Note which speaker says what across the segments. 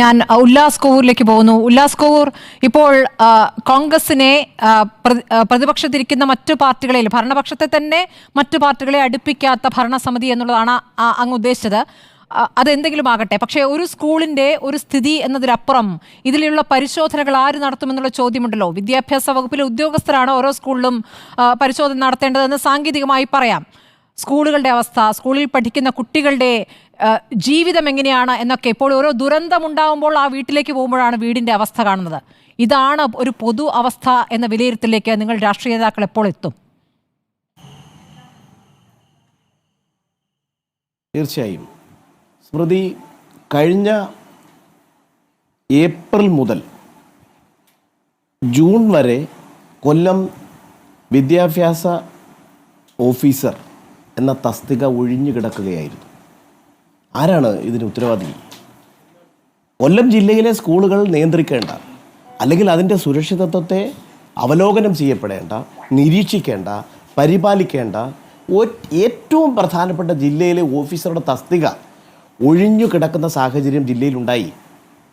Speaker 1: ഞാൻ ഉല്ലാസ് കോവൂരിലേക്ക് പോകുന്നു ഉല്ലാസ് കോവൂർ ഇപ്പോൾ കോൺഗ്രസിനെ പ്രതിപക്ഷത്തിരിക്കുന്ന മറ്റു പാർട്ടികളിൽ ഭരണപക്ഷത്തെ തന്നെ മറ്റു പാർട്ടികളെ അടുപ്പിക്കാത്ത ഭരണസമിതി എന്നുള്ളതാണ് അങ്ങ് ഉദ്ദേശിച്ചത്. അതെന്തെങ്കിലും ആകട്ടെ. പക്ഷേ ഒരു സ്കൂളിന്റെ ഒരു സ്ഥിതി എന്നതിലപ്പുറം ഇതിലുള്ള പരിശോധനകൾ ആര് നടത്തുമെന്നുള്ള ചോദ്യമുണ്ടല്ലോ. വിദ്യാഭ്യാസ വകുപ്പിലെ ഉദ്യോഗസ്ഥരാണ് ഓരോ സ്കൂളിലും പരിശോധന നടത്തേണ്ടതെന്ന് സാങ്കേതികമായി പറയാം. സ്കൂളുകളുടെ അവസ്ഥ സ്കൂളിൽ പഠിക്കുന്ന കുട്ടികളുടെ ജീവിതം എങ്ങനെയാണ് എന്നൊക്കെ ഇപ്പോൾ ഓരോ ദുരന്തം ഉണ്ടാകുമ്പോൾ ആ വീട്ടിലേക്ക് പോകുമ്പോഴാണ് വീടിന്റെ അവസ്ഥ കാണുന്നത്. ഇതാണ് ഒരു പൊതു അവസ്ഥ എന്ന വിലയിരുത്തലിലേക്ക് നിങ്ങൾ രാഷ്ട്രീയ നേതാക്കൾ എപ്പോൾ എത്തും?
Speaker 2: തീർച്ചയായും. സ്മൃതി കഴിഞ്ഞ ഏപ്രിൽ മുതൽ ജൂൺ വരെ കൊല്ലം വിദ്യാഭ്യാസ ഓഫീസർ എന്ന തസ്തിക ഒഴിഞ്ഞു കിടക്കുകയായിരുന്നു. ആരാണ് ഇതിന് ഉത്തരവാദി? കൊല്ലം ജില്ലയിലെ സ്കൂളുകൾ നിയന്ത്രിക്കേണ്ട അല്ലെങ്കിൽ അതിന്റെ സുരക്ഷിതത്വത്തെ അവലോകനം ചെയ്യപ്പെടേണ്ട നിരീക്ഷിക്കേണ്ട പരിപാലിക്കേണ്ട ഏറ്റവും പ്രധാനപ്പെട്ട ജില്ലയിലെ ഓഫീസറുടെ തസ്തിക ഒഴിഞ്ഞു കിടക്കുന്ന സാഹചര്യം ജില്ലയിലുണ്ടായി.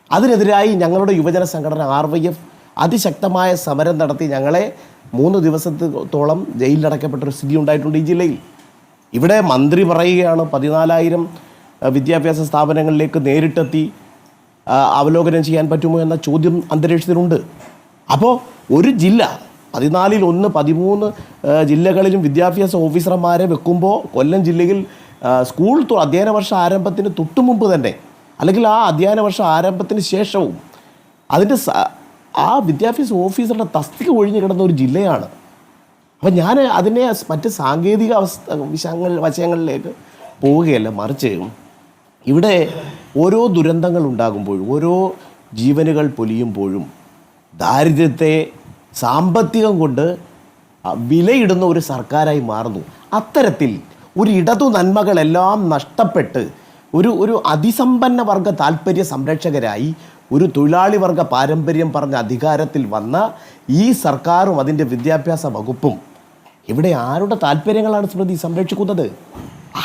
Speaker 2: അതിനെതിരായി ഞങ്ങളുടെ യുവജന സംഘടന ആർ വൈ എഫ് അതിശക്തമായ സമരം നടത്തി ഞങ്ങളെ മൂന്ന് ദിവസത്തോളം ജയിലിലടക്കപ്പെട്ടൊരു സ്ഥിതി ഉണ്ടായിട്ടുണ്ട് ഈ ജില്ലയിൽ. ഇവിടെ മന്ത്രി പറയുകയാണ് പതിനാലായിരം വിദ്യാഭ്യാസ സ്ഥാപനങ്ങളിലേക്ക് നേരിട്ടെത്തി അവലോകനം ചെയ്യാൻ പറ്റുമോ എന്ന ചോദ്യം അന്തരീക്ഷത്തിലുണ്ട്. അപ്പോൾ ഒരു ജില്ല പതിനാലിൽ ഒന്ന് പതിമൂന്ന് ജില്ലകളിലും വിദ്യാഭ്യാസ ഓഫീസർമാരെ വെക്കുമ്പോൾ കൊല്ലം ജില്ലയിൽ സ്കൂൾ അധ്യയന വർഷ ആരംഭത്തിന് തൊട്ടു മുമ്പ് തന്നെ അല്ലെങ്കിൽ ആ അധ്യയന വർഷ ആരംഭത്തിന് ശേഷവും അതിന്റെ ആ വിദ്യാഭ്യാസ ഓഫീസറുടെ തസ്തിക ഒഴിഞ്ഞു കിടന്ന ഒരു ജില്ലയാണ്. അപ്പം ഞാൻ അതിനെ മറ്റ് സാങ്കേതിക അവസ്ഥ വിഷയങ്ങൾ വശങ്ങളിലേക്ക് പോവുകയല്ല മറിച്ച് ഇവിടെ ഓരോ ദുരന്തങ്ങൾ ഉണ്ടാകുമ്പോഴും ഓരോ ജീവനുകൾ പൊലിയുമ്പോഴും ദാരിദ്ര്യത്തെ സാമ്പത്തികം കൊണ്ട് വിലയിടുന്ന ഒരു സർക്കാരായി മാറുന്നു. അത്തരത്തിൽ ഒരു ഇടതു നന്മകളെല്ലാം നഷ്ടപ്പെട്ട് ഒരു ഒരു അതിസമ്പന്ന വർഗ താല്പര്യ സംരക്ഷകരായി ഒരു തൊഴിലാളി വർഗ പാരമ്പര്യം പറഞ്ഞ അധികാരത്തിൽ വന്ന ഈ സർക്കാരും അതിന്റെ വിദ്യാഭ്യാസ വകുപ്പും ഇവിടെ ആരുടെ താല്പര്യങ്ങളാണ് സ്മൃതി സംരക്ഷിക്കുന്നത്?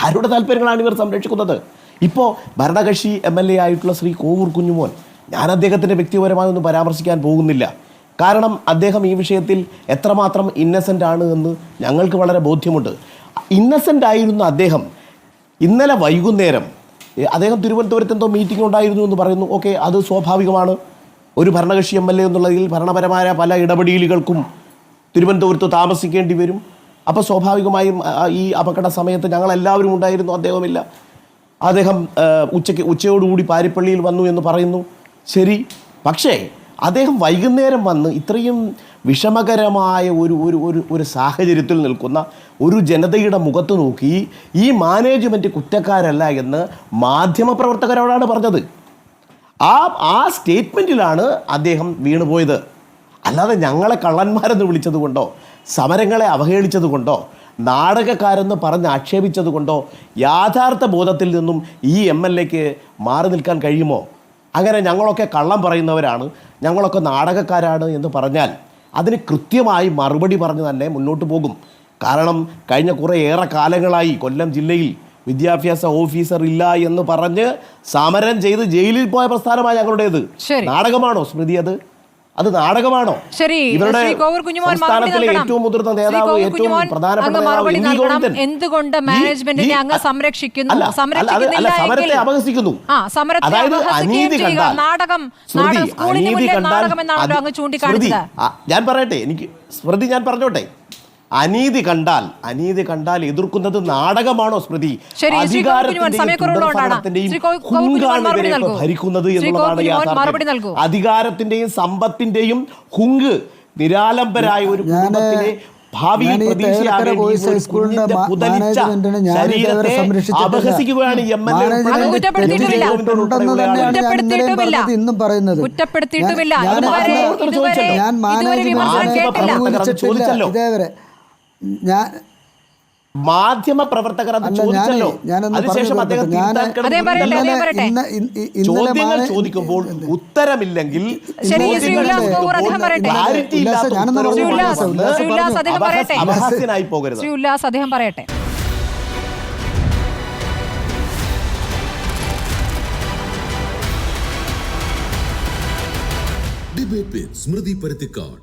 Speaker 2: ആരുടെ താല്പര്യങ്ങളാണ് ഇവർ സംരക്ഷിക്കുന്നത്? ഇപ്പോൾ ഭരണകക്ഷി എം എൽ എ ആയിട്ടുള്ള ശ്രീ കോവൂർ കുഞ്ഞുമോൻ ഞാൻ അദ്ദേഹത്തിന്റെ വ്യക്തിപരമായി ഒന്നും പരാമർശിക്കാൻ പോകുന്നില്ല. കാരണം അദ്ദേഹം ഈ വിഷയത്തിൽ എത്രമാത്രം ഇന്നസെന്റ് ആണ് എന്ന് ഞങ്ങൾക്ക് വളരെ ബോധ്യമുണ്ട്. ഇന്നസെന്റ് ആയിരുന്ന അദ്ദേഹം ഇന്നലെ വൈകുന്നേരം അദ്ദേഹം തിരുവനന്തപുരത്ത് എന്തോ മീറ്റിംഗ് ഉണ്ടായിരുന്നു എന്ന് പറയുന്നു. ഓക്കെ അത് സ്വാഭാവികമാണ്. ഒരു ഭരണകക്ഷി എം എൽ എ എന്നുള്ളതിൽ ഭരണപരമായ പല ഇടപെടലുകൾക്കും തിരുവനന്തപുരത്ത് താമസിക്കേണ്ടി വരും. അപ്പോൾ സ്വാഭാവികമായും ഈ അപകട സമയത്ത് ഞങ്ങളെല്ലാവരും ഉണ്ടായിരുന്നു അദ്ദേഹമില്ല അദ്ദേഹം ഉച്ചയ്ക്ക് ഉച്ചയോടുകൂടി പാരിപ്പള്ളിയിൽ വന്നു എന്ന് പറയുന്നു. ശരി. പക്ഷേ അദ്ദേഹം വൈകുന്നേരം വന്ന് ഇത്രയും വിഷമകരമായ ഒരു ഒരു ഒരു ഒരു സാഹചര്യത്തിൽ നിൽക്കുന്ന ഒരു ജനതയുടെ മുഖത്ത് നോക്കി ഈ മാനേജ്മെന്റ് കുറ്റക്കാരല്ല എന്ന് മാധ്യമപ്രവർത്തകരോടാണ് പറഞ്ഞത്. ആ ആ സ്റ്റേറ്റ്മെന്റിലാണ് അദ്ദേഹം വീണുപോയത്. അല്ലാതെ ഞങ്ങളെ കള്ളന്മാരെന്ന് വിളിച്ചത് കൊണ്ടോ സമരങ്ങളെ അവഹേളിച്ചത് കൊണ്ടോ നാടകക്കാരെന്ന് പറഞ്ഞ് ആക്ഷേപിച്ചത് കൊണ്ടോ യാഥാർത്ഥ ബോധത്തിൽ നിന്നും ഈ എം എൽ എക്ക് മാറി നിൽക്കാൻ കഴിയുമോ? അങ്ങനെ ഞങ്ങളൊക്കെ കള്ളം പറയുന്നവരാണ്. ഞങ്ങളൊക്കെ നാടകക്കാരാണ് എന്ന് പറഞ്ഞാൽ അതിന് കൃത്യമായി മറുപടി പറഞ്ഞ് തന്നെ മുന്നോട്ട് പോകും. കാരണം കഴിഞ്ഞ കുറേ ഏറെ കാലങ്ങളായി കൊല്ലം ജില്ലയിൽ വിദ്യാഭ്യാസ ഓഫീസർ ഇല്ല എന്ന് പറഞ്ഞ് സമരം ചെയ്ത് ജയിലിൽ പോയ പ്രസ്ഥാനമാണ് ഞങ്ങളുടേത്. നാടകമാണോ സ്മൃതി അത്? അത് നാടകമാണോ?
Speaker 1: ശരി
Speaker 2: ഇവരുടെ സംസ്ഥാനത്തിലെ ഏറ്റവും മുതിർന്ന നേതാവ് ഏറ്റവും പ്രധാനപ്പെട്ട നേതാവ്
Speaker 1: എന്തുകൊണ്ട് മാനേജ്മെന്റിനെ അങ്ങ് സംരക്ഷിക്കുന്നു?
Speaker 2: സമരത്തെ അപഹസിക്കുന്നു. അതായത് അനീതി കണ്ടാൽ.
Speaker 1: നാടകം
Speaker 2: സ്മൃതി, അനീതി കണ്ടാൽ ഞാൻ പറയട്ടെ എനിക്ക് സ്മൃതി ഞാൻ പറഞ്ഞോട്ടെ? അനീതി കണ്ടാൽ അനീതി കണ്ടാൽ എതിർക്കുന്നത് നാടകമാണോ സ്മൃതി അധികാരത്തിന്റെയും. ഭരിക്കുന്നത് എന്നുള്ളതാണ്. യാഥാർത്ഥ്യം അധികാരത്തിന്റെയും സമ്പത്തിന്റെയും ഹുങ്ക് നിരാലംബരായ ഒരു കുടുംബത്തിലെ ഭാവിയിൽ. അപഹസിക്കുകയാണ്
Speaker 3: ഇന്നും പറയുന്നത്. ഞാൻ-
Speaker 2: ചോദിച്ചല്ലോ.
Speaker 3: ഇതേവരെ ഞാൻ
Speaker 2: മാധ്യമ പ്രവർത്തകർ അത് ചോദിച്ചല്ലോ. അതിനുശേഷം അദ്ദേഹം ചോദ്യങ്ങൾ ചോദിക്കുമ്പോൾ ഉത്തരമില്ലെങ്കിൽ
Speaker 1: അദ്ദേഹം പറയട്ടെ.
Speaker 2: അപഹാസ്യനായി പോകരുത്.
Speaker 1: അദ്ദേഹം
Speaker 4: ഡിബേറ്റ് സ്മൃതി പരുത്തിക്കാട്